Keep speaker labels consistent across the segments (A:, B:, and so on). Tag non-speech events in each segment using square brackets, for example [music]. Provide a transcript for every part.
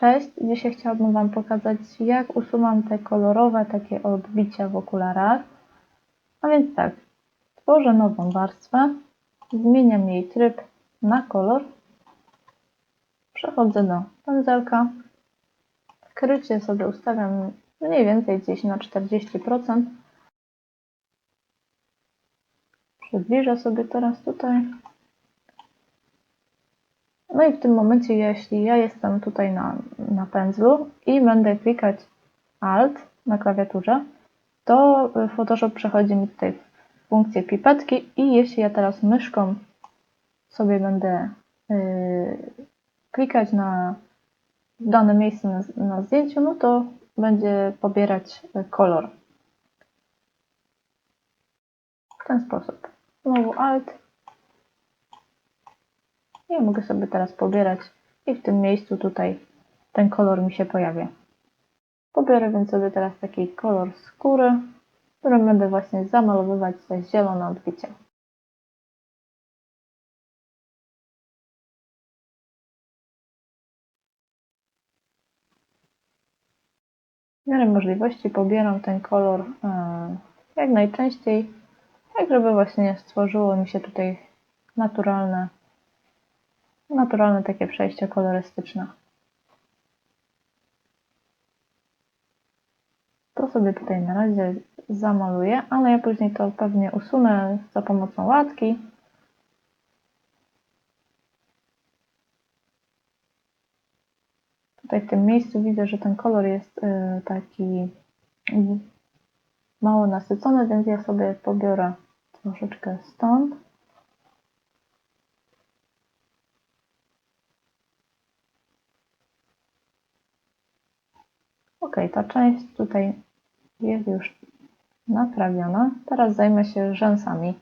A: Cześć, dzisiaj chciałabym Wam pokazać, jak usuwam te kolorowe takie odbicia w okularach. A więc tak, tworzę nową warstwę, zmieniam jej tryb na kolor, przechodzę do pędzelka, krycie sobie ustawiam mniej więcej gdzieś na 40%. Przybliżę sobie teraz tutaj. No i w tym momencie, jeśli ja jestem tutaj na, na pędzlu i będę klikać Alt na klawiaturze, to Photoshop przechodzi mi tutaj w funkcję pipetki i jeśli ja teraz myszką sobie będę yy, klikać na dane miejsce na, na zdjęciu, no to będzie pobierać kolor. W ten sposób. Znowu Alt i mogę sobie teraz pobierać i w tym miejscu tutaj ten kolor mi się pojawia. Pobiorę więc sobie teraz taki kolor skóry, którym będę właśnie zamalowywać te zielone odbicie. W miarę możliwości pobieram ten kolor e, jak najczęściej, tak żeby właśnie stworzyło mi się tutaj naturalne naturalne takie przejście kolorystyczne. To sobie tutaj na razie zamaluję, ale ja później to pewnie usunę za pomocą łatki. Tutaj w tym miejscu widzę, że ten kolor jest y, taki mało nasycony, więc ja sobie pobiorę troszeczkę stąd. Ok, ta część tutaj jest już naprawiona. Teraz zajmę się rzęsami.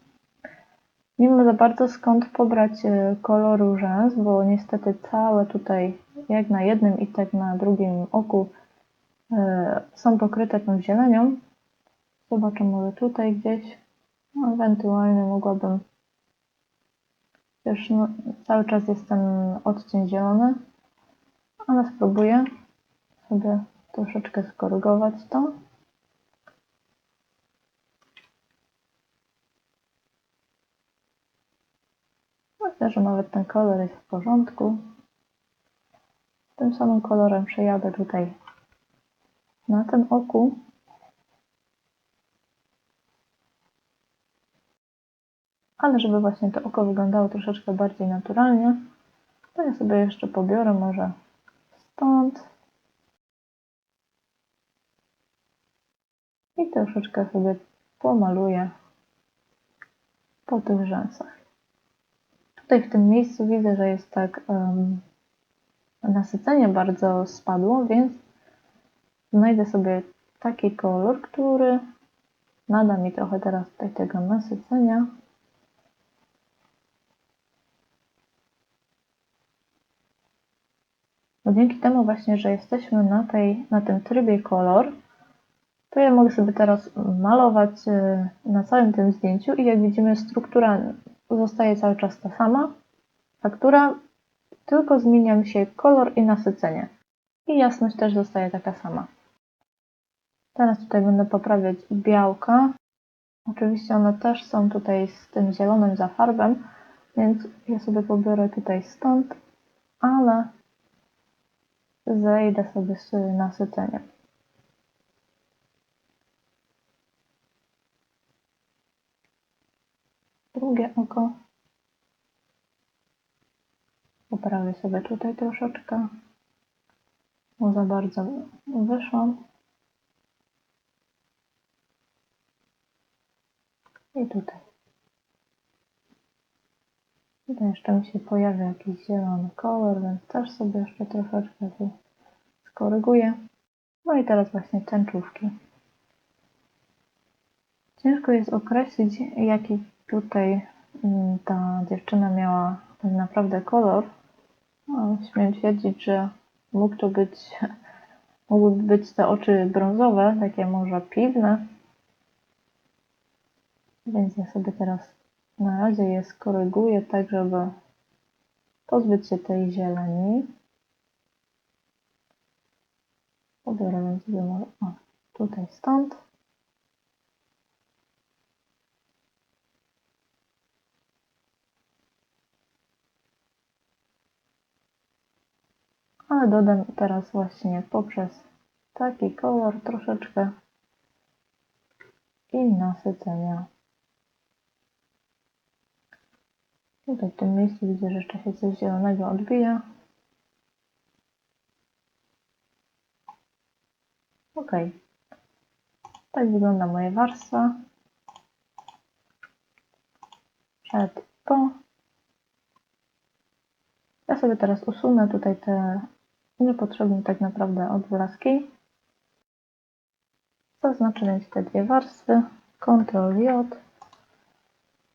A: Nie wiem za bardzo skąd pobrać e, koloru rzęs, bo niestety całe tutaj, jak na jednym i tak na drugim oku, e, są pokryte tą zielenią. Zobaczę może tutaj gdzieś. Ewentualnie mogłabym. Też no, cały czas jest ten odcień zielony, ale spróbuję sobie troszeczkę skorygować to. Myślę, że nawet ten kolor jest w porządku. Tym samym kolorem przejadę tutaj na tym oku. Ale żeby właśnie to oko wyglądało troszeczkę bardziej naturalnie, to ja sobie jeszcze pobiorę może stąd i troszeczkę sobie pomaluję po tych rzęsach. Tutaj w tym miejscu widzę, że jest tak um, nasycenie bardzo spadło, więc znajdę sobie taki kolor, który nada mi trochę teraz tutaj tego nasycenia. No dzięki temu właśnie, że jesteśmy na, tej, na tym trybie kolor, to ja mogę sobie teraz malować e, na całym tym zdjęciu i jak widzimy struktura zostaje cały czas ta sama, faktura, tylko zmienia mi się kolor i nasycenie. I jasność też zostaje taka sama. Teraz tutaj będę poprawiać białka. Oczywiście one też są tutaj z tym zielonym zafarbem, więc ja sobie pobiorę tutaj stąd, ale zejdę sobie z nasyceniem. Drugie oko. Poprawię sobie tutaj troszeczkę, bo za bardzo wyszłam. I tutaj. Tutaj jeszcze mi się pojawia jakiś zielony kolor, więc też sobie jeszcze troszeczkę tu skoryguję. No i teraz właśnie tęczówki. Ciężko jest określić, jaki tutaj mm, ta dziewczyna miała tak naprawdę kolor. No, śmiem twierdzić, że mógł to być, [laughs] mogły być te oczy brązowe, takie może piwne. Więc ja sobie teraz na razie je skoryguję tak, żeby pozbyć się tej zieleni. Pobiorę sobie może o, tutaj stąd. Ale dodam teraz właśnie poprzez taki kolor troszeczkę i nasycenia. Tutaj w tym miejscu widzę, że jeszcze się coś zielonego odbija. Ok. Tak wygląda moja warstwa. Przed, po. Ja sobie teraz usunę tutaj te niepotrzebne tak naprawdę odblaski. Zaznaczę te dwie warstwy. Ctrl J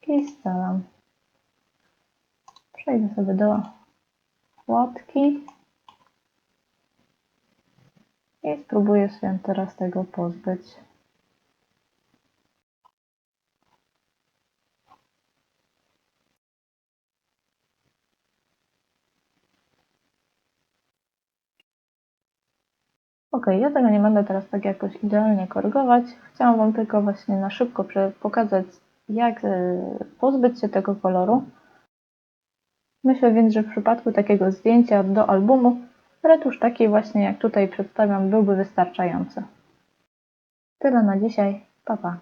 A: i stalam. Przejdę sobie do łatki i spróbuję się teraz tego pozbyć. Ok, ja tego nie będę teraz tak jakoś idealnie korygować. Chciałam Wam tylko właśnie na szybko pokazać, jak e, pozbyć się tego koloru. Myślę więc, że w przypadku takiego zdjęcia do albumu, retusz taki właśnie jak tutaj przedstawiam byłby wystarczający. Tyle na dzisiaj. Pa, pa.